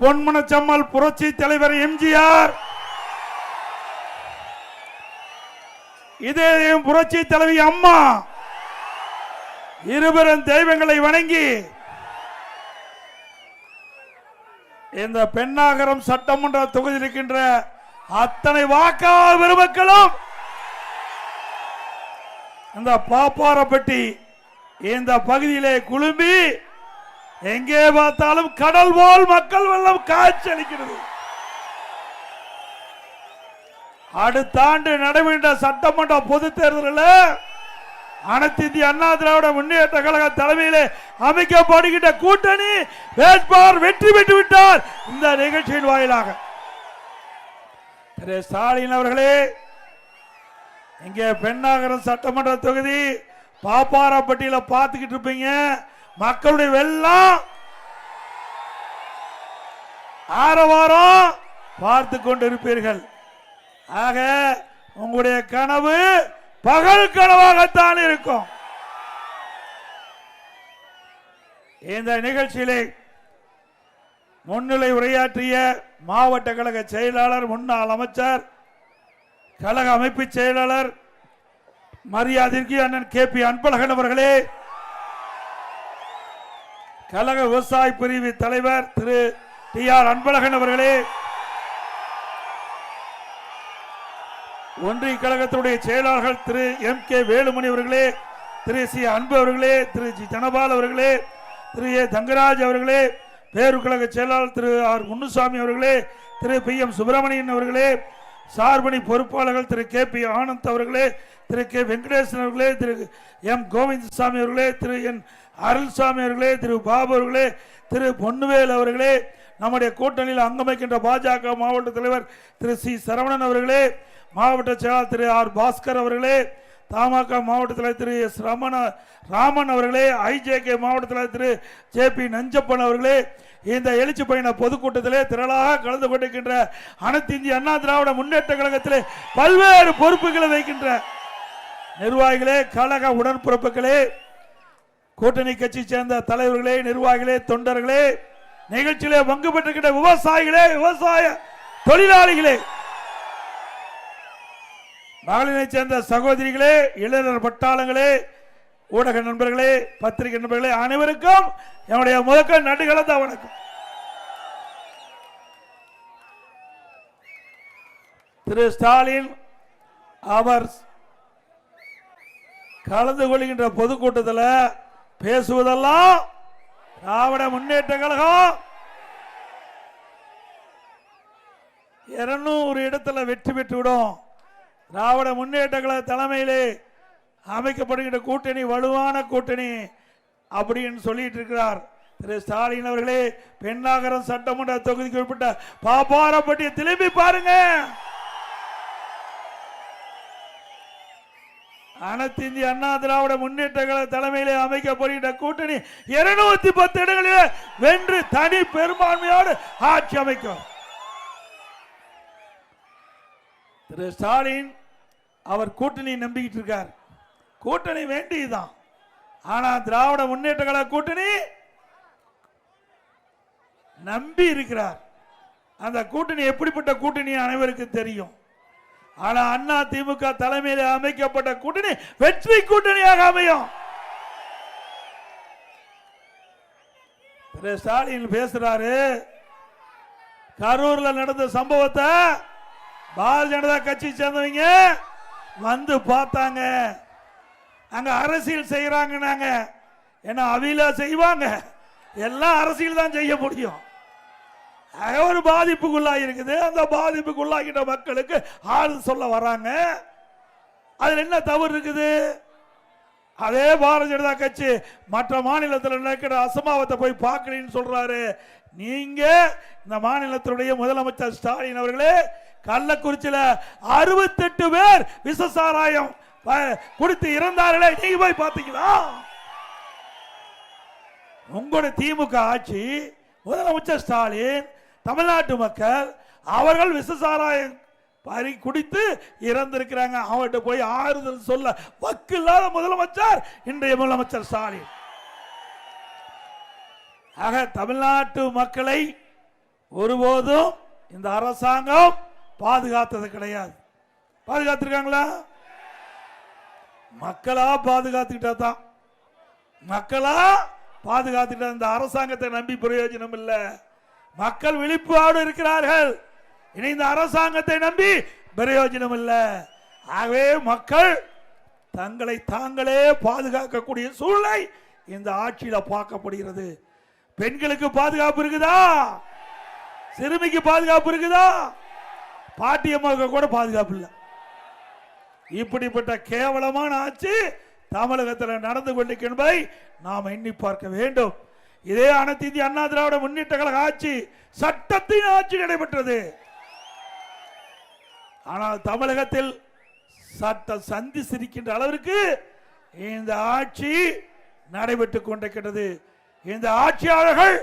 பொன்மனச்சம்மல் புரட்சி தலைவர் எம்ஜிஆர். இதே புரட்சி தலைவி அம்மா. இருவரும் தெய்வங்களை வணங்கி இந்த பெண்ணாகரம் சட்டமன்ற தொகுதியில் இருக்கின்ற அத்தனை வாக்காளர் பெருமக்களும் இந்த பாப்பாரப்பட்டி இந்த பகுதியிலே குழும்பி எங்கே பார்த்தாலும் கடல் போல் மக்கள் வெள்ளம் காட்சியளிக்கிறது அடுத்த ஆண்டு நடைபெற்ற சட்டமன்ற பொது தேர்தலில் அனைத்து இந்திய அண்ணா திராவிட முன்னேற்ற கழக தலைமையிலே அமைக்கப்படுகின்ற கூட்டணி வேட்பாளர் வெற்றி பெற்று விட்டார் இந்த நிகழ்ச்சியின் வாயிலாக. திரு ஸ்டாலின் அவர்களே இங்கே பெண்ணாகரம் சட்டமன்ற தொகுதி பாப்பாரப்பட்டியில் பார்த்துக்கிட்டு இருப்பீங்க. மக்களுடைய வெள்ளம். ஆரவாரம் பார்த்து கொண்டிருப்பீர்கள். ஆக உங்களுடைய கனவு பகல் கனவாகத்தான் இருக்கும். இந்த நிகழ்ச்சியிலே முன்னிலை உரையாற்றிய மாவட்ட கழக செயலாளர் முன்னாள் அமைச்சர் கழக அமைப்பு செயலாளர் மரியாதைக்கு அண்ணன் கே பி அன்பழகன் அவர்களே கழக விவசாய பிரிவு தலைவர் திரு டி ஆர் அன்பழகன் அவர்களே ஒன்றிய கழகத்துடைய செயலாளர்கள் திரு எம் கே வேலுமணி அவர்களே திரு சி அன்பு அவர்களே திரு ஜி தனபால் அவர்களே திரு ஏ தங்கராஜ் அவர்களே பேரு கழக செயலாளர் திரு ஆர் முன்னுசாமி அவர்களே திரு பி எம் சுப்பிரமணியன் அவர்களே சார்பணி பொறுப்பாளர்கள் திரு கே பி ஆனந்த் அவர்களே திரு கே வெங்கடேசன் அவர்களே திரு எம் கோவிந்தசாமி அவர்களே திரு என் அருள்சாமி அவர்களே திரு பாபு அவர்களே திரு பொன்னுவேல் அவர்களே நம்முடைய கூட்டணியில் அங்கமைக்கின்ற பாஜக மாவட்ட தலைவர் திரு சி சரவணன் அவர்களே மாவட்ட செயலாளர் திரு ஆர் பாஸ்கர் அவர்களே தமாக மாவட்ட தலைவர் திரு எஸ் ரமண ராமன் அவர்களே ஐஜேகே மாவட்ட தலைவர் திரு ஜே பி நஞ்சப்பன் அவர்களே இந்த எழுச்சி பயண பொதுக்கூட்டத்திலே திரளாக கலந்து கொண்டிருக்கின்ற அனைத்து இந்திய அண்ணா திராவிட முன்னேற்ற கழகத்திலே பல்வேறு பொறுப்புகளை வைக்கின்ற நிர்வாகிகளே கழக உடன்பிறப்புகளே கூட்டணி கட்சி சேர்ந்த தலைவர்களே நிர்வாகிகளே தொண்டர்களே நிகழ்ச்சியிலே பங்கு பெற்றுக்கிட்ட விவசாயிகளே விவசாய தொழிலாளிகளே மகளிரை சேர்ந்த சகோதரிகளே இளைஞர் பட்டாளங்களே ஊடக நண்பர்களே பத்திரிகை நண்பர்களே அனைவருக்கும் என்னுடைய முதக்க நன்றி கலந்த வணக்கம். திரு ஸ்டாலின் அவர் கலந்து கொள்கின்ற பொதுக்கூட்டத்தில் பேசுவதெல்லாம் திராவிட முன்னேற்ற கழகம். இருநூறு இடத்துல வெற்றி பெற்றுவிடும். திராவிட முன்னேற்ற கழக தலைமையிலே அமைக்கப்படுகின்ற கூட்டணி வலுவான கூட்டணி அப்படின்னு சொல்லிட்டு இருக்கிறார். திரு ஸ்டாலின் அவர்களே பெண்ணாகரம் சட்டமன்ற தொகுதிக்கு உட்பட்ட பாப்பாரப்பட்டியை திரும்பி பாருங்க. அனைத்து இந்திய அண்ணா திராவிட முன்னேற்ற கழக தலைமையிலே அமைக்கப்படுகின்ற கூட்டணி இருநூத்தி பத்து இடங்களிலே வென்று தனி பெரும்பான்மையோடு ஆட்சி அமைக்கும். திரு ஸ்டாலின் அவர் கூட்டணி நம்பிக்கிட்டு இருக்கார். கூட்டணி வேண்டியதுதான். ஆனா திராவிட முன்னேற்ற கழக கூட்டணி நம்பி இருக்கிறார். அந்த கூட்டணி எப்படிப்பட்ட கூட்டணி அனைவருக்கும் தெரியும். ஆனா அண்ணா திமுக தலைமையில் அமைக்கப்பட்ட கூட்டணி வெற்றி கூட்டணியாக அமையும். ஸ்டாலின் பேசுறாரு. கரூர்ல நடந்த சம்பவத்தை பாரதிய ஜனதா கட்சி சேர்ந்தவங்க வந்து பார்த்தாங்க. அங்க அரசியல் செய்யறாங்கன்னாங்க ஏன்னா அவில செய்வாங்க. எல்லாம் அரசியல் தான் செய்ய முடியும். ஒரு பாதிப்புக்குள்ளாக இருக்குது. அந்த பாதிப்புக்குள்ளாகிட்ட மக்களுக்கு ஆறுதல் சொல்ல வராங்க. அதில் என்ன தவறு இருக்குது? அதே பாரதிய ஜனதா கட்சி மற்ற மாநிலத்தில் நடக்கிற அசம்பாவத்தை போய் பார்க்கலன்னு சொல்கிறாரு நீங்கள் இந்த மாநிலத்தினுடைய முதலமைச்சர் ஸ்டாலின் அவர்களே கள்ளக்குறிச்சியில் அறுபத்தெட்டு பேர் விசசாராயம் கொடுத்து இறந்தார்களே நீங்கள் போய் பார்த்தீங்களா? உங்களுடைய திமுக ஆட்சி முதலமைச்சர் ஸ்டாலின் தமிழ்நாட்டு மக்கள் அவர்கள் விசசாராயம் பறி குடித்து இறந்திருக்கிறாங்க. அவர்கிட்ட போய் ஆறுதல் சொல்ல வக்கு இல்லாத முதலமைச்சர் இன்றைய முதலமைச்சர் ஸ்டாலின். ஆக தமிழ்நாட்டு மக்களை ஒருபோதும் இந்த அரசாங்கம் பாதுகாத்தது கிடையாது. பாதுகாத்திருக்காங்களா? மக்களா பாதுகாத்துக்கிட்டா தான். மக்களா பாதுகாத்துக்கிட்ட இந்த அரசாங்கத்தை நம்பி பிரயோஜனம் இல்லை. மக்கள் விழிப்போடு இருக்கிறார்கள். இனி இந்த அரசாங்கத்தை நம்பி பிரயோஜனம் இல்லை. ஆகவே மக்கள் தங்களை தாங்களே பாதுகாக்கக்கூடிய சூழ்நிலை இந்த ஆட்சியில பார்க்கப்படுகிறது. பெண்களுக்கு பாதுகாப்பு இருக்குதா? சிறுமிக்கு பாதுகாப்பு இருக்குதா? பாட்டியம்மாவுக்கு கூட பாதுகாப்பு இல்லை. இப்படிப்பட்ட கேவலமான ஆட்சி தமிழகத்தில் நடந்து கொண்டிருக்கின்றதை நாம் எண்ணி பார்க்க வேண்டும். இதே அனைத்து இந்திய அண்ணா திராவிட முன்னேற்ற கழக ஆட்சி சட்டத்தின் ஆட்சி நடைபெற்றது. ஆனால் தமிழகத்தில் சட்டம் சந்தி சிரிக்கின்ற அளவிற்கு இந்த ஆட்சி நடைபெற்றுக் கொண்டிருக்கிறது இந்த ஆட்சியாளர்கள்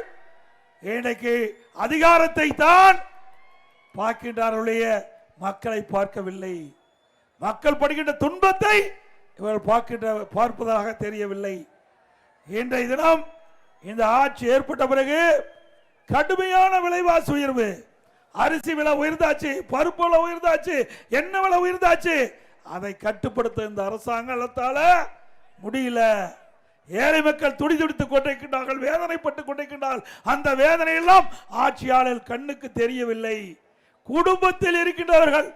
இன்றைக்கு அதிகாரத்தை தான் பார்க்கின்றார்களுடைய மக்களை பார்க்கவில்லை. மக்கள் படுகின்ற துன்பத்தை இவர்கள் பார்க்கின்ற பார்ப்பதாக தெரியவில்லை. இன்றைய தினம் இந்த ஆட்சி ஏற்பட்ட பிறகு கடுமையான விலைவாசி உயர்வு. அரிசி விலை உயர்ந்தாச்சு பருப்பு விலை உயர்ந்தாச்சு எண்ணெய் விலை உயர்ந்தாச்சு. அதை கட்டுப்படுத்த இந்த அரசாங்கத்தால முடியல. ஏழை மக்கள் துடி துடித்துக் கொண்டிருக்கின்றார்கள் வேதனைப்பட்டுக் கொண்டிருக்கின்றார்கள். அந்த வேதனை எல்லாம் ஆட்சியாளர் கண்ணுக்கு தெரியவில்லை. குடும்பத்தில் இருக்கின்றவர்கள்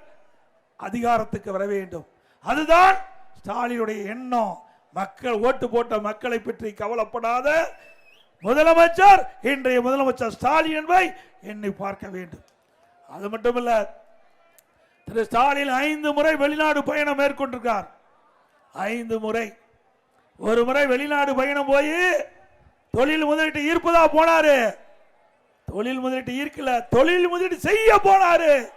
அதிகாரத்துக்கு வர வேண்டும். அதுதான் ஸ்டாலினுடைய எண்ணம். மக்கள் ஓட்டு போட்ட மக்களை பற்றி கவலைப்படாத முதலமைச்சர் இன்றைய முதலமைச்சர் ஸ்டாலின் என்பதை எண்ணி பார்க்க வேண்டும். அது மட்டுமல்ல திரு ஸ்டாலின் ஐந்து முறை வெளிநாடு பயணம் மேற்கொண்டிருக்கார். ஐந்து முறை. ஒரு முறை வெளிநாடு பயணம் போய் தொழில் முதலீட்டு ஈர்ப்பதா போனாரு. தொழில் முதலீட்டு ஈர்க்கல தொழில் முதலீட்டு செய்ய போனாரு.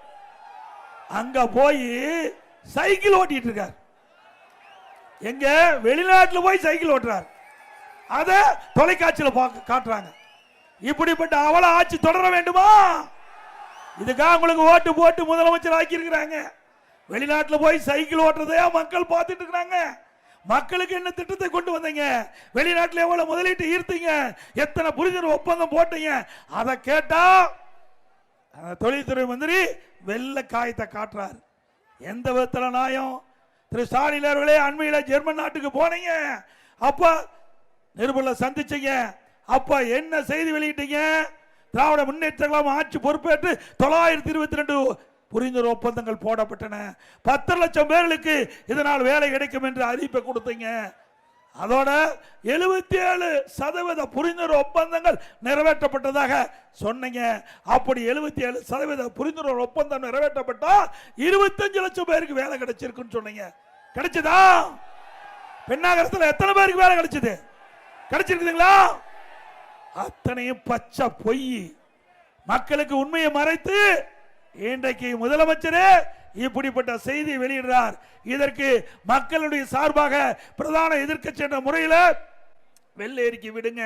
அங்க போய் சைக்கிள் ஓட்டிட்டு இருக்கார். எங்க? வெளிநாட்டில் போய் சைக்கிள் ஓட்டுறார். அதை தொலைக்காட்சியில் காட்டுறாங்க. இப்படிப்பட்ட அவல ஆட்சி தொடர வேண்டுமா? இதுக்காக உங்களுக்கு ஓட்டு போட்டு முதலமைச்சர் ஆக்கியிருக்கிறாங்க. வெளிநாட்டில் போய் சைக்கிள் ஓட்டுறதையா மக்கள் பார்த்துட்டு இருக்கிறாங்க. மக்களுக்கு என்ன திட்டத்தை கொண்டு வந்தீங்க? வெளிநாட்டில் எவ்வளவு முதலீட்டு ஈர்த்தீங்க? எத்தனை புரிதல் ஒப்பந்தம் போட்டீங்க? அதை கேட்டா அந்த தொழில்துறை மந்திரி வெள்ள காயத்தை காட்டுறார். எந்த விதத்தில் நியாயம்? திரு ஸ்டாலின் அவர்களே அண்மையில் ஜெர்மன் நாட்டுக்கு போனீங்க. அப்போ நிருபல சந்திச்சீங்க. அப்ப என்ன செய்தி வெளியிட்டீங்க? திராவிட முன்னேற்ற கழகம் ஆட்சி பொறுப்பேற்று தொள்ளாயிரத்தி இருபத்தி ரெண்டு புரிந்துணர்வு ஒப்பந்தங்கள் போடப்பட்டன. பத்து லட்சம் பேர்களுக்கு இதனால் வேலை கிடைக்கும் என்று அறிவிப்பை கொடுத்தீங்க. அதோட எழுபத்தி ஏழு சதவீத புரிந்துணர்வு ஒப்பந்தங்கள் நிறைவேற்றப்பட்டதாக சொன்னீங்க. அப்படி எழுபத்தி ஏழு சதவீத புரிந்துணர்வு ஒப்பந்தம் நிறைவேற்றப்பட்டா இருபத்தஞ்சு லட்சம் பேருக்கு வேலை கிடைச்சிருக்குன்னு சொன்னீங்க. கிடைச்சதா? பெண்ணாகரத்தில் எத்தனை பேருக்கு வேலை கிடைச்சது? கிடைச்சிருக்குதுங்களா? அத்தனையும் பச்சை பொய். மக்களுக்கு உண்மையை மறைத்து இன்றைக்கு முதலமைச்சரே இப்படிப்பட்ட செய்தி வெளியிடுறார். இதற்கு மக்களுடைய சார்பாக பிரதான எதிர்க்கட்சி என்ற முறையில் வெள்ளை அறிக்கை விடுங்க.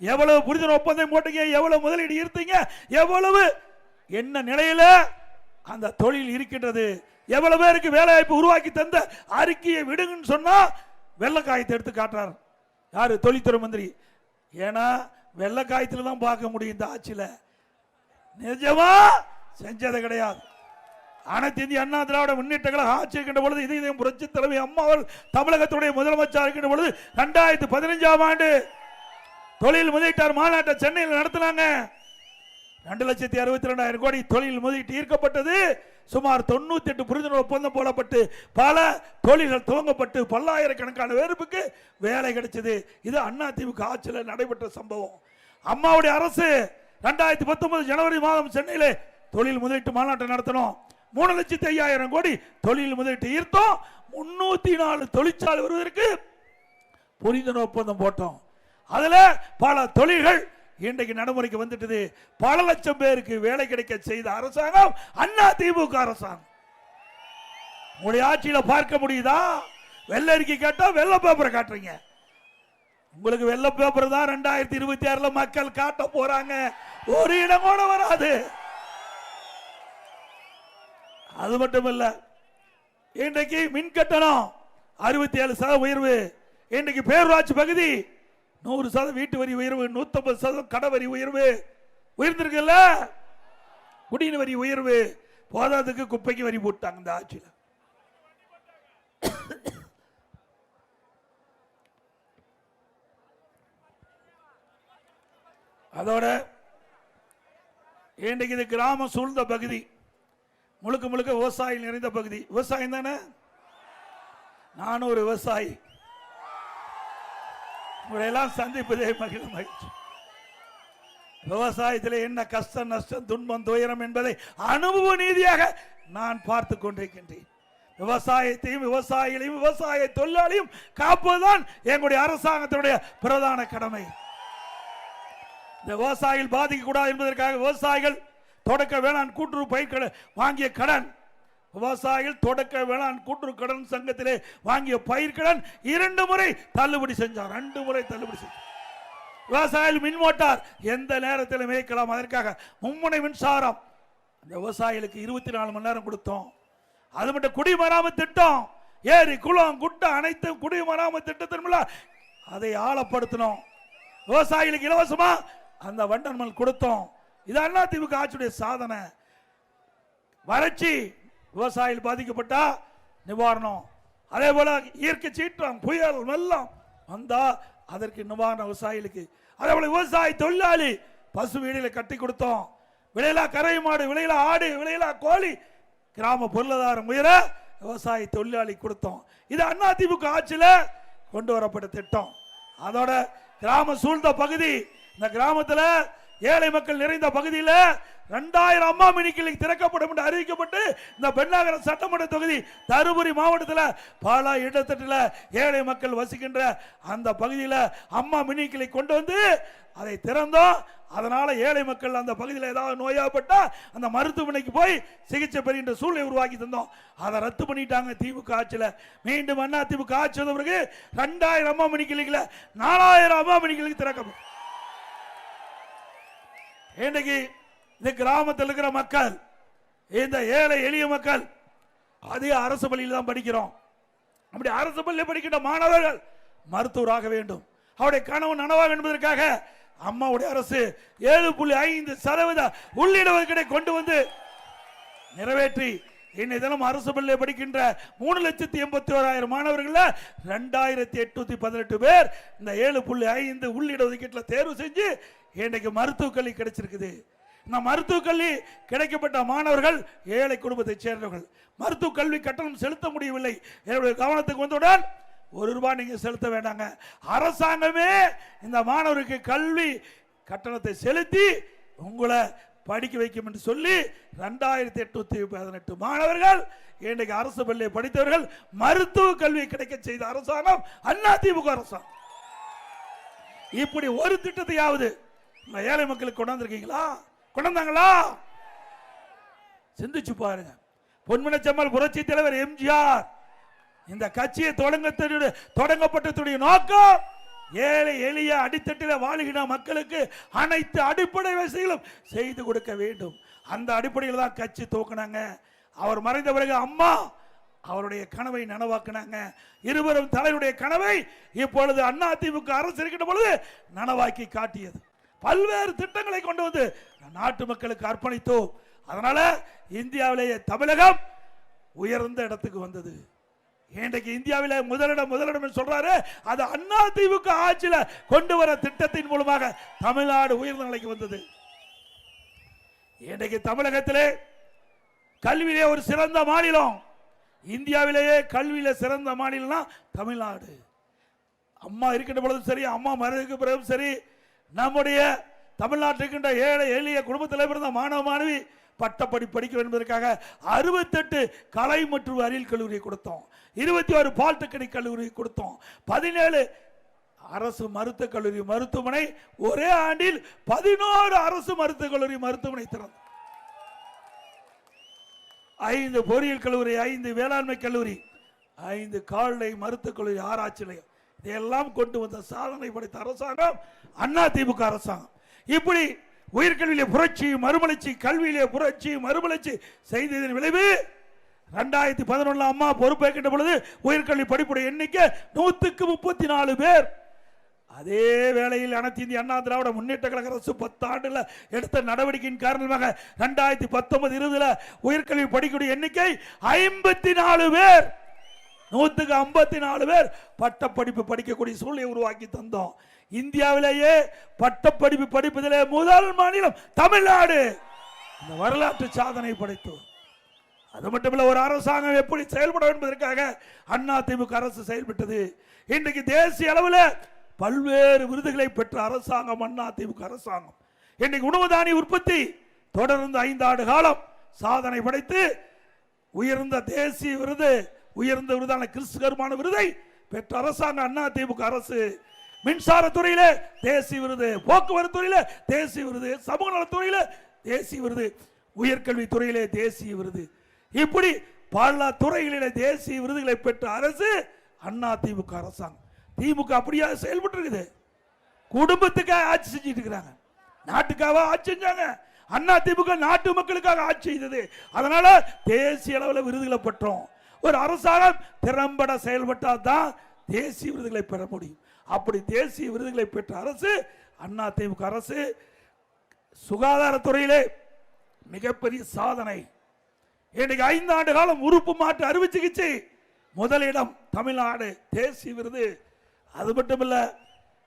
எவ்வளவு புரிதல் ஒப்பந்தம் போட்டீங்க எவ்வளவு முதலீடு இருந்தீங்க எவ்வளவு என்ன நிலையில அந்த தொழில் இருக்கின்றது. எவ்வளவு பேருக்கு வேலை வாய்ப்பு உருவாக்கி தந்த அறிக்கையை விடுங்கன்னு சொன்னா வெள்ளக்காயத்தை எடுத்து காட்டுறார். யாரு? தொழில்துறை மந்திரி. ஏன்னா வெள்ளக்காயத்தில் தான் பார்க்க முடியும் இந்த ஆட்சியில். நிஜமா? செஞ்சது கிடையாது. அனைத்து இந்திய அண்ணா திராவிட முன்னேற்ற கழக ஆட்சி இருக்கின்ற பொழுது இதே இதயம் புரட்சி தலைமை அம்மா அவர் தமிழகத்துடைய முதலமைச்சர் இருக்கின்ற பொழுது ரெண்டாயிரத்தி பதினஞ்சாம் ஆண்டு தொழில் முதலீட்டார் மாநாட்டை சென்னையில் நடத்தினாங்க. ரெண்டு லட்சத்தி அறுபத்தி ரெண்டாயிரம் கோடி தொழில் முதலீட்டு ஈர்க்கப்பட்டது. சுமார் தொண்ணூத்தி எட்டு புரிந்துணர்வு ஒப்பந்தம் போடப்பட்டு பல தொழில்கள் துவங்கப்பட்டு பல்லாயிரக்கணக்கான பேருக்கு வேலை கிடைச்சது. இது அண்ணா திமுக ஆட்சியில் நடைபெற்ற சம்பவம். அம்மாவுடைய அரசு ரெண்டாயிரத்தி பத்தொன்பது ஜனவரி மாதம் சென்னையில் தொழில் முதலீட்டு மாநாட்டம் நடத்தணும் மூணு லட்சத்தி ஐயாயிரம் கோடி தொழில் முதலீட்டு ஈர்த்தோம். முன்னூத்தி நாலு தொழிற்சாலை வருவதற்கு புரிந்துணர்வு ஒப்பந்தம் போட்டோம். அதில் பல தொழில்கள் இன்றைக்கு நடைமுறைக்கு வந்துட்டது பல லட்சம் பேருக்கு வேலை கிடைக்க செய்த அரசாங்கம் அண்ணா திமுக அரசாங்கம். உங்களுடைய ஆட்சியில பார்க்க முடியுதா? வெள்ளை அறிக்கை கேட்டா வெள்ள பேப்பரை காட்டுறீங்க. உங்களுக்கு வெள்ள பேப்பர் தான் ரெண்டாயிரத்தி இருபத்தி ஆறுல மக்கள் காட்ட போறாங்க. ஒரு இடம் கூட வராது. அது மட்டும் இல்ல இன்றைக்கு மின் கட்டணம் அறுபத்தி ஏழு சதவீத உயர்வு. இன்றைக்கு பேரூராட்சி பகுதி நூறு சதவீதம் வீட்டு வரி உயர்வு நூற்றம்பது சதவீதம் கடை வரி உயர்வு. உயர்ந்திருக்குல்ல? குடிநீர் வரி உயர்வு. போதாதுக்கு குப்பைக்கு வரி போட்டாங்க இந்த ஆட்சியில். அதோட இன்றைக்கு இது கிராமம் சூழ்ந்த பகுதி. முழுக்க முழுக்க விவசாயம் நிறைந்த பகுதி. விவசாயம் தானே? நானும் ஒரு விவசாயி. உங்களையெல்லாம் சந்திப்பதே மகிழ மகிழ்ச்சி. விவசாயத்தில் என்ன கஷ்டம் நஷ்டம் துன்பம் துயரம் என்பதை அனுபவ நீதியாக நான் பார்த்து கொண்டிருக்கின்றேன். விவசாயத்தையும் விவசாயிகளையும் விவசாய தொழிலாளியும் காப்பதுதான் எங்களுடைய அரசாங்கத்தினுடைய பிரதான கடமை. இந்த விவசாயிகள் பாதிக்கக்கூடாது என்பதற்காக விவசாயிகள் தொடக்க வேளாண் கூட்டுறவு பயிர்களை வாங்கிய கடன் விவசாயிகள் தொடக்க வேளாண் கூட்டுறவு கடன் சங்கத்திலே வாங்கிய பயிர்கடன் இரண்டு முறை தள்ளுபடி செஞ்சார். ரெண்டு முறை தள்ளுபடி செஞ்சார் விவசாயிகள் மின் மோட்டார் எந்த நேரத்தில் மேய்க்கலாம் அதற்காக மும்முனை மின்சாரம். அந்த விவசாயிகளுக்கு இருபத்தி நாலு மணி நேரம் கொடுத்தோம். அது மட்டும் குடிமராமத்து திட்டம். ஏரி குளம் குட்டை அனைத்தும் குடிமராமத்து திட்டத்தின் அதை ஆழப்படுத்தணும் விவசாயிகளுக்கு இலவசமா அந்த வண்டன்மல் கொடுத்தோம். இது அண்ணா திமுக ஆட்சியுடைய சாதனை. வறட்சி விவசாயிகள் பாதிக்கப்பட்டா நிவாரணம். அதே போல இயற்கை சீற்றம் புயல் வெள்ளம் வந்தா அதற்கு நிவாரணம் விவசாயிகளுக்கு. அதே போல விவசாய தொழிலாளி பசு வீடுகளை கட்டி கொடுத்தோம். விலையிலா கரை மாடு விலையிலா ஆடு விலையிலா கோழி கிராம பொருளாதாரம் உயர விவசாய தொழிலாளி கொடுத்தோம். இது அண்ணா திமுக கொண்டு வரப்பட்ட திட்டம். அதோட கிராம சூழ்ந்த பகுதி இந்த கிராமத்தில் ஏழை மக்கள் நிறைந்த பகுதியில் ரெண்டாயிரம் அம்மா மினி கிளினிக் திறக்கப்படும் என்று அறிவிக்கப்பட்டு இந்த பெண்ணாகரம் சட்டமன்ற தொகுதி தருமபுரி மாவட்டத்தில் பல இடத்தட்டில் ஏழை மக்கள் வசிக்கின்ற அந்த பகுதியில் அம்மா மினி கிளினிக் கொண்டு வந்து அதை திறந்தோம் அதனால் ஏழை மக்கள் அந்த பகுதியில் ஏதாவது நோயாகப்பட்டால் அந்த மருத்துவமனைக்கு போய் சிகிச்சை பெறுகின்ற சூழ்நிலை உருவாக்கி தந்தோம். அதை ரத்து பண்ணிட்டாங்க திமுக ஆட்சியில். மீண்டும் அண்ணா திமுக ஆட்சி வந்த பிறகு ரெண்டாயிரம் அம்மா மினி நாலாயிரம் அம்மா மினி திறக்கப்படும். இன்றைக்கு இந்த கிராமத்தில் இருக்கிற மக்கள் இந்த ஏழை எளிய மக்கள் அதே அரசு பள்ளியில் தான் படிக்கிறோம். அப்படி அரசு பள்ளியில் படிக்கின்ற மாணவர்கள் மருத்துவராக வேண்டும். அவருடைய கனவு நனவாக என்பதற்காக அம்மாவுடைய அரசு ஏழு புள்ளி ஐந்து சதவீத உள்ளிடவர்களை கொண்டு வந்து நிறைவேற்றி இன்னை தினம் அரசு பள்ளியில் படிக்கின்ற மூணு லட்சத்தி எண்பத்தி ஓராயிரம் மாணவர்களில் ரெண்டாயிரத்தி எட்நூத்தி பதினெட்டு பேர் இந்த ஏழு புள்ளி ஐந்து உள்ளிட ஒதுக்கீட்டில் தேர்வு செஞ்சு இன்றைக்கு மருத்துவக் கல்வி கிடைச்சிருக்குது. இந்த மருத்துவக் கல்வி கிடைக்கப்பட்ட மாணவர்கள் ஏழை குடும்பத்தைச் சேர்ந்தவர்கள். மருத்துவக் கல்வி கட்டணம் செலுத்த முடியவில்லை. என்னுடைய கவனத்துக்கு வந்தவுடன் ஒரு ரூபாய் நீங்கள் செலுத்த வேண்டாங்க. அரசாங்கமே இந்த மாணவருக்கு கல்வி கட்டணத்தை செலுத்தி உங்களை படிக்க வைக்கும் என்று சொல்லி ரெண்டாயிரத்தி எட்நூத்தி பதினெட்டு மாணவர்கள் இன்றைக்கு அரசு பள்ளியை படித்தவர்கள் மருத்துவ கல்வி கிடைக்க செய்த அரசாங்கம் அண்ணா திமுக அரசாங்கம். இப்படி ஒரு திட்டத்தையாவது ஏழை மக்களுக்கு கொண்டாந்துருக்கீங்களா கொண்டாந்தாங்களா சிந்திச்சு பாருங்க. பொன்மனச்சம்மல் புரட்சி தலைவர் எம்ஜிஆர் இந்த கட்சியை தொடங்க தொடங்கப்பட்டதுடைய நோக்கம் ஏழை எளிய அடித்தட்டில் வாழுகிற மக்களுக்கு அனைத்து அடிப்படை வசதிகளும் செய்து கொடுக்க வேண்டும். அந்த அடிப்படையில் தான் கட்சி தூக்குனாங்க அவர் மறைந்த பிறகு அம்மா அவருடைய கனவை நனவாக்கினாங்க. இருவரும் தலைவருடைய கனவை இப்பொழுது அண்ணா அரசு இருக்கின்ற பொழுது நனவாக்கி காட்டியது. பல்வேறு திட்டங்களை கொண்டு வந்து நாட்டு மக்களுக்கு அர்ப்பணித்தோம். அதனால இந்தியாவிலேயே தமிழகம் உயர்ந்த இடத்துக்கு வந்தது. இன்றைக்கு இந்தியாவில் முதலிடம் முதலிடம் சொல்றாரு. அது அண்ணா திமுக ஆட்சியில் கொண்டு வர திட்டத்தின் மூலமாக தமிழ்நாடு உயர்ந்த நிலைக்கு வந்தது. இன்றைக்கு தமிழகத்திலே கல்வியிலே ஒரு சிறந்த மாநிலம். இந்தியாவிலேயே கல்வியில சிறந்த மாநிலம்னா தமிழ்நாடு. அம்மா இருக்கின்ற பொழுதும் சரி அம்மா மறைவுக்கு பிறகும் சரி நம்முடைய தமிழ்நாட்டிற்கின்ற ஏழை எளிய குடும்பத்தில் பிறந்த மாணவ மாணவி பட்டப்படி படிக்க வேண்டும் என்பதற்காக அறுபத்தெட்டு கலை மற்றும் அறிவியல் கல்லூரியை கொடுத்தோம். இருபத்தி ஆறு பால்டெக்னிக் கல்லூரி கொடுத்தோம். பதினேழு அரசு மருத்துவக் கல்லூரி மருத்துவமனை ஒரே ஆண்டில் பதினோரு அரசு மருத்துவக் கல்லூரி மருத்துவமனை திறந்தது ஐந்து பொறியியல் கல்லூரி ஐந்து வேளாண்மை கல்லூரி ஐந்து கால்நடை மருத்துவக் கல்லூரி ஆராய்ச்சி நிலையம். இதையெல்லாம் கொண்டு வந்த சாதனை படைத்த அரசாங்கம் அண்ணா திமுக அரசாங்கம். இப்படி உயிர்கல்வியிலே புரட்சி மறுமலர்ச்சி கல்வியிலே புரட்சி மறுமலர்ச்சி செய்ததன் விளைவு ரெண்டாயிரத்தி பதினொன்றாம் அம்மா பொறுப்பேற்கின்ற பொழுது உயர்கல்வி படிப்புடைய எண்ணிக்கை நூற்றுக்கு முப்பத்தி நாலு பேர். அதே வேளையில் அனைத்து இந்திய அண்ணா திராவிட முன்னேற்ற கழக அரசு பத்தாண்டில் எடுத்த நடவடிக்கையின் காரணமாக ரெண்டாயிரத்தி பத்தொன்பது இருபதுல உயர்கல்வி படிக்கக்கூடிய எண்ணிக்கை ஐம்பத்தி நாலு பேர். நூற்றுக்கு ஐம்பத்தி நாலு பேர் பட்டப்படிப்பு படிக்கக்கூடிய சூழ்நிலை உருவாக்கி தந்தோம். இந்தியாவிலேயே பட்டப்படிப்பு படிப்பதிலே முதல் மாநிலம் தமிழ்நாடு. இந்த வரலாற்று சாதனை படைத்தோம். அது மட்டுமல்ல ஒரு அரசாங்கம் எப்படி செயல்பட என்பதற்காக அண்ணா திமுக அரசு செயல்பட்டது. இன்றைக்கு தேசிய அளவில் பல்வேறு விருதுகளை பெற்ற அரசாங்கம் அண்ணா திமுக அரசாங்கம். இன்றைக்கு உணவு தானிய உற்பத்தி தொடர்ந்து ஐந்து ஆண்டு காலம் சாதனை படைத்து உயர்ந்த தேசிய விருது உயர்ந்த விருதான கிறிஸ்துகரமான விருதை பெற்ற அரசாங்கம் அண்ணா திமுக அரசு மின்சாரத்துறையில தேசிய விருது போக்குவரத்து துறையில தேசிய விருது சமூக நலத்துறையில தேசிய விருது உயர்கல்வி துறையிலே தேசிய விருது. இப்படி பல துறைகளில தேசிய விருதுகளை பெற்ற அரசு அண்ணா திமுக அரசாங்கம். திமுக அப்படியா செயல்பட்டு இருக்குது குடும்பத்துக்காக ஆட்சி செஞ்சுட்டு இருக்கிறாங்க. நாட்டுக்காக ஆட்சி செஞ்சாங்க. அண்ணா திமுக நாட்டு மக்களுக்காக ஆட்சி செய்தது. அதனால தேசிய அளவில் விருதுகளை பெற்றோம். ஒரு அரசாங்கம் திறம்பட செயல்பட்டால் தான் தேசிய விருதுகளை பெற முடியும். அப்படி தேசிய விருதுகளை பெற்ற அரசு அண்ணா திமுக அரசு சுகாதாரத்துறையிலே மிகப்பெரிய சாதனை. இன்றைக்கு ஐந்து ஆண்டு காலம் உறுப்பு மாற்று அறுவை சிகிச்சை முதலிடம் தமிழ்நாடு தேசிய விருது. அது மட்டுமல்ல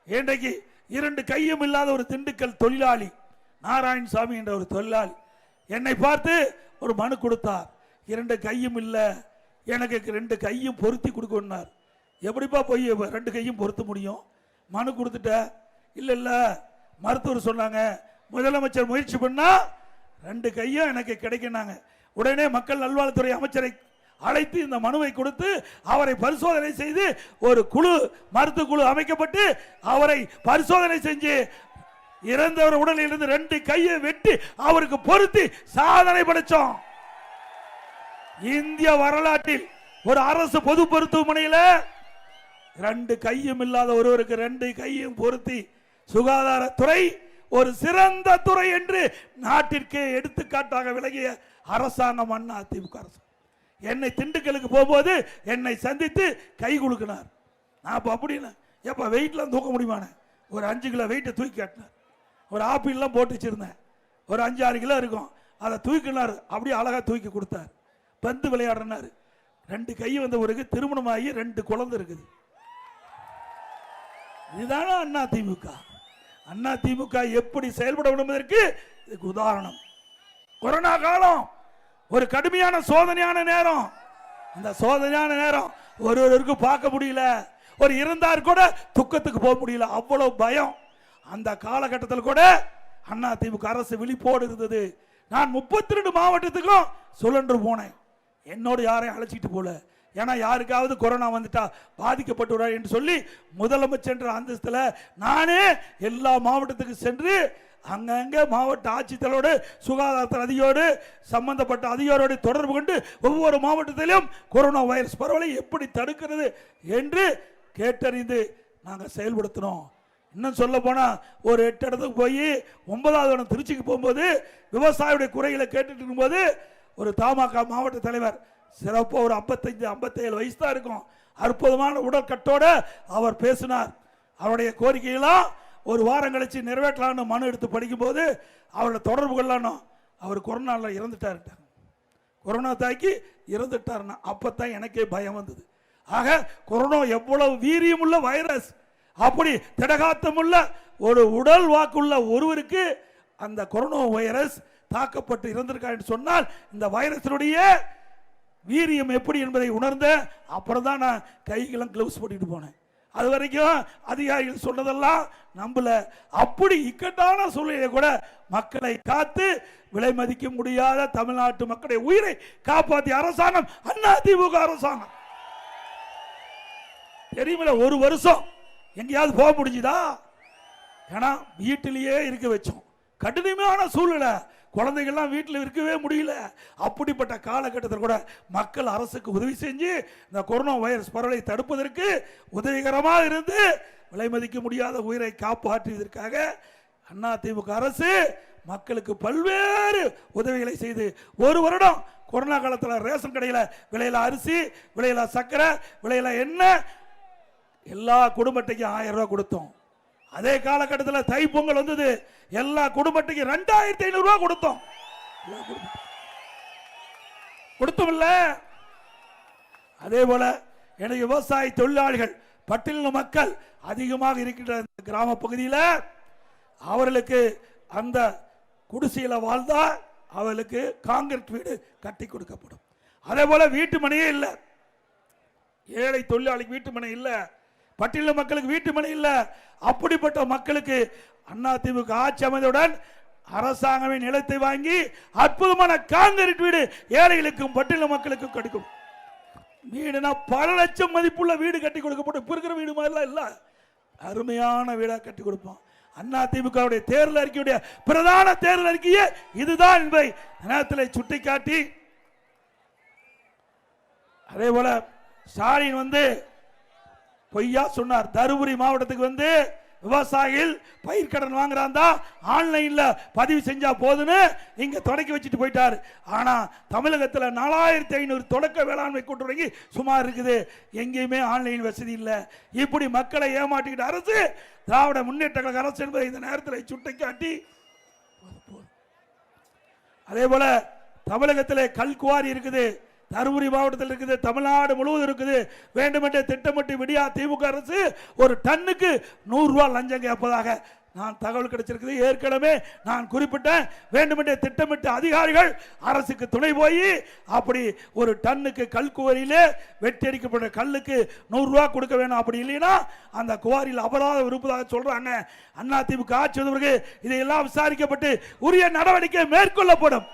இன்றைக்கு இரண்டு கையும் இல்லாத ஒரு திண்டுக்கல் தொழிலாளி நாராயணசாமி என்ற ஒரு தொழிலாளி என்னை பார்த்து ஒரு மனு கொடுத்தார். இரண்டு கையும் இல்லை எனக்கு ரெண்டு கையும் பொருத்தி கொடுக்கணுன்னார் எப்படிப்பா போய் ரெண்டு கையும் பொருத்த முடியும்? மனு கொடுத்துட்ட. இல்லை இல்லை. மருத்துவர் சொன்னாங்க முதலமைச்சர் முயற்சி பண்ணால் ரெண்டு கையும் எனக்கு கிடைக்கினாங்க உடனே மக்கள் நல்வாழ்வுத்துறை அமைச்சரை அழைத்து இந்த மனுவை கொடுத்து அவரை பரிசோதனை செய்து ஒரு குழு மருத்துவ குழு அமைக்கப்பட்டு அவரை பரிசோதனை செஞ்சு இறந்தவர் உடலில் இருந்து ரெண்டு கையை வெட்டி அவருக்கு பொருத்தி சாதனை படைச்சோம். இந்திய வரலாற்றில் ஒரு அரசு பொது மருத்துவமனையில் ரெண்டு கையும் இல்லாத ஒருவருக்கு ரெண்டு கையும் பொருத்தி சுகாதாரத்துறை ஒரு சிறந்த துறை என்று நாட்டிற்கே எடுத்துக்காட்டாக விலகிய அரசாங்கம் அண்ணா திமுக அரசு. என்னை திண்டுக்கலுக்கு போகும்போது என்னை சந்தித்து கை கொடுக்கினார் நான் இப்போ அப்படின்னு எப்போ வெயிட்லாம் தூக்க முடியுமானே ஒரு அஞ்சு கிலோ வெயிட்டை தூக்கி காட்டினார். ஒரு ஆப்பிள்லாம் போட்டு வச்சுருந்தேன். ஒரு அஞ்சு ஆறு கிலோ இருக்கும். அதை தூக்கினார். அப்படியே அழகாக தூக்கி கொடுத்தார். பந்து விளையாடுறாரு. ரெண்டு கை வந்த பிறகு திருமணமாகி ரெண்டு குழந்தை இருக்குது. இதுதானா அண்ணா திமுக? அண்ணா திமுக எப்படி செயல்பட வேண்டும் என்பதற்கு இதுக்கு உதாரணம். கொரோனா காலம் ஒரு கடுமையான சோதனையான நேரம். அந்த சோதனையான நேரம் ஒருவருக்கு பார்க்க முடியல. ஒரு இருந்தார் கூட துக்கத்துக்கு போக முடியல. அவ்வளவு பயம். அந்த காலகட்டத்தில் கூட அண்ணா திமுக அரசு விழிப்போடு இருந்தது. நான் முப்பத்தி ரெண்டு மாவட்டத்துக்கும் சுழன்று போனேன். என்னோடு யாரையும் அழைச்சிட்டு போல. ஏன்னா யாருக்காவது கொரோனா வந்துட்டா பாதிக்கப்பட்டுவிடா என்று சொல்லி முதலமைச்சர் அந்தஸ்தில் நானே எல்லா மாவட்டத்துக்கு சென்று அங்கங்கே மாவட்ட ஆட்சித்தலோடு சுகாதாரத்துறை அதிகாரோடு சம்பந்தப்பட்ட அதிகாரோடு தொடர்பு கொண்டு ஒவ்வொரு மாவட்டத்திலும் கொரோனா வைரஸ் பரவலை எப்படி தடுக்கிறது என்று கேட்டறிந்து நாங்கள் செயல்படுத்தினோம். இன்னும் சொல்ல போனால் ஒரு எட்டு இடத்துக்கு போய் ஒன்பதாவது இடம் திருச்சிக்கு போகும்போது விவசாயியுடைய குறைகளை கேட்டுட்டு இருக்கும்போது ஒரு தமாக மாவட்ட தலைவர் சிறப்பாக ஒரு ஐம்பத்தஞ்சு ஐம்பத்தேழு வயசு தான் இருக்கும். அற்புதமான உடற்கட்டோடு அவர் பேசினார். அவருடைய கோரிக்கையெல்லாம் ஒரு வாரம் கழித்து நிறைவேற்றலாம்னு மனு எடுத்து படிக்கும்போது அவரை தொடர்பு கொள்ளணும் அவர் கொரோனாவில் இறந்துட்டாருட்டாங்க கொரோனா தாக்கி இறந்துட்டாருன்னா அப்பதான் எனக்கே பயம் வந்தது. ஆக கொரோனா எவ்வளவு வீரியமுள்ள வைரஸ் அப்படி திடகாத்தமுள்ள ஒரு உடல் வாக்குள்ள ஒருவருக்கு அந்த கொரோனா வைரஸ் தாக்கப்பட்டு இறந்திருக்கார் என்று சொன்னால் இந்த வைரஸினுடைய வீரியம் எப்படி என்பதை உணர்ந்த அப்புறம் தான் நான் கைகளும் க்ளவுஸ் போட்டுட்டு போனேன். அது வரைக்கும் அதிகாரிகள் சொன்னதெல்லாம் நம்மள அப்படி இக்கட்டான சூழ்நிலையை கூட மக்களை காத்து விலை மதிக்க முடியாத தமிழ்நாட்டு மக்களுடைய உயிரை காப்பாற்றிய அரசாங்கம் அண்ணா திமுக அரசாங்கம். தெரியுமில ஒரு வருஷம் எங்கேயாவது போக முடிஞ்சுதா? ஏன்னா வீட்டிலேயே இருக்க வச்சோம். கடினமான சூழ்நிலை. குழந்தைகள்லாம் வீட்டில் இருக்கவே முடியல. அப்படிப்பட்ட காலகட்டத்தில் கூட மக்கள் அரசுக்கு உதவி செஞ்சு இந்த கொரோனா வைரஸ் பரவலை தடுப்பதற்கு உதவிகரமாக இருந்து விலை மதிக்க முடியாத உயிரை காப்பாற்றியதற்காக அண்ணா திமுக அரசு மக்களுக்கு பல்வேறு உதவிகளை செய்து ஒரு வருடம் கொரோனா காலத்தில் ரேஷன் கடையில் விலையில அரிசி விலையில சர்க்கரை விலையில எண்ணெய் எல்லா குடும்பத்தையும் ஆயிரம் ரூபா கொடுத்தோம். அதே காலகட்டத்தில் தைப்பொங்கல் வந்தது. எல்லா குடும்பத்துக்கும் ரெண்டாயிரத்தி ஐநூறு ரூபாய் கொடுத்தோம். கொடுத்தோம்ல அதே போல எனக்கு விவசாய தொழிலாளிகள் பட்டியலின மக்கள் அதிகமாக இருக்கின்ற இந்த கிராம பகுதியில் அவர்களுக்கு அந்த குடிசையில வாழ்ந்தா அவர்களுக்கு காங்கிரீட் வீடு கட்டி கொடுக்கப்படும். அதே போல வீட்டு மனையே இல்லை. ஏழை தொழிலாளிக்கு வீட்டு மனை இல்ல. பட்டியல மக்களுக்கு வீட்டு மனை இல்லை. அப்படிப்பட்ட மக்களுக்கு அண்ணா திமுக ஆட்சி அமைந்தவுடன் அரசாங்கமே நிலத்தை வாங்கி அற்புதமான காங்கிரீட் வீடு ஏழைகளுக்கும் பட்டியல மக்களுக்கும் கிடைக்கும். வீடுனா பல லட்சம் மதிப்புள்ள வீடு கட்டி கொடுக்கப்படும். இப்போ இருக்கிற வீடு மாதிரிலாம் இல்லை. அருமையான வீடாக கட்டி கொடுப்போம். அண்ணா திமுகவுடைய தேர்தல் அறிக்கையுடைய பிரதான தேர்தல் அறிக்கையே இதுதான் என்பதை நேரத்தில் சுட்டிக்காட்டி அதே போல ஸ்டாலின் வந்து பொய்யா சொன்னார். தருமபுரி மாவட்டத்துக்கு வந்து விவசாயிகள் பயிர்க்கடன் வாங்குறாந்தா ஆன்லைன்ல பதிவு செஞ்சா போதுன்னு இங்க தொடக்கி வச்சுட்டு போயிட்டார். ஆனா தமிழகத்துல நாலாயிரத்தி ஐநூறு தொடக்க வேளாண்மை கூட்டுறவு சுமார் இருக்குது. எங்கேயுமே ஆன்லைன் வசதி இல்லை. இப்படி மக்களை ஏமாற்றிக்கிட்ட அரசு திராவிட முன்னேற்ற கழக அரசு என்பதை இந்த நேரத்தில் சுட்டிக்காட்டி அதே போல தமிழகத்திலே கல்குவாரி இருக்குது. தருமபுரி மாவட்டத்தில் இருக்குது தமிழ்நாடு முழுவதும் இருக்குது. வேண்டுமென்றே திட்டமிட்டு விடியா திமுக அரசு ஒரு டன்னுக்கு நூறுரூவா லஞ்சம் கேட்பதாக நான் தகவல் கிடைச்சிருக்குது. ஏற்கனவே நான் குறிப்பிட்டேன். வேண்டுமென்றே திட்டமிட்டு அதிகாரிகள் அரசுக்கு துணை போய் அப்படி ஒரு டன்னுக்கு கல் குவாரியிலே வெட்டியடிக்கப்பட்ட கல்லுக்கு நூறுரூவா கொடுக்க வேணும். அப்படி இல்லைன்னா அந்த குவாரியில் அபராதம் இருப்பதாக சொல்கிறாங்க அண்ணா திமுக ஆட்சி வந்த பிறகு இதையெல்லாம் விசாரிக்கப்பட்டு உரிய நடவடிக்கை மேற்கொள்ளப்படும்.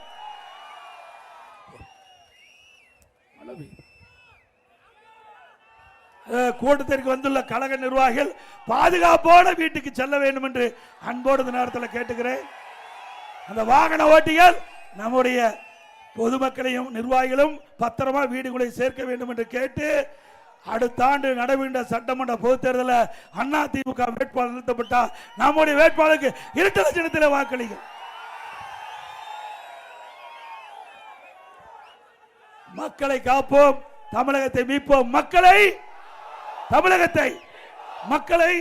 கூட்டத்திற்கு வந்துள்ள கழக நிர்வாகிகள் பாதுகாப்போட வீட்டுக்கு செல்ல வேண்டும் என்று அன்போடு இந்த நேரத்தில் கேட்டுக்கிறேன். அந்த வாகன ஓட்டிகள் நம்முடைய பொதுமக்களையும் நிர்வாகிகளும் பத்திரமா வீடுகளை சேர்க்க வேண்டும் என்று கேட்டு அடுத்த ஆண்டு நடைபெற்ற சட்டமன்ற பொதுத் தேர்தலில் அண்ணா திமுக வேட்பாளர் நிறுத்தப்பட்டால் நம்முடைய வேட்பாளருக்கு இரட்டை லட்சணத்தில் வாக்களிக்கும். மக்களை காப்போம். தமிழகத்தை மீட்போம். மக்களை தமிழகத்தை மக்களை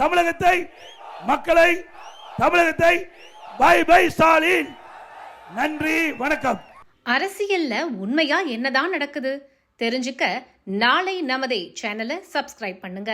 தமிழகத்தை மக்களை தமிழகத்தை. பை பை ஸ்டாலின் நன்றி வணக்கம். அரசியல்ல உண்மையா என்னதான் நடக்குது? தெரிஞ்சுக்க நாளை நமதே சேனலை சப்ஸ்கிரைப் பண்ணுங்க.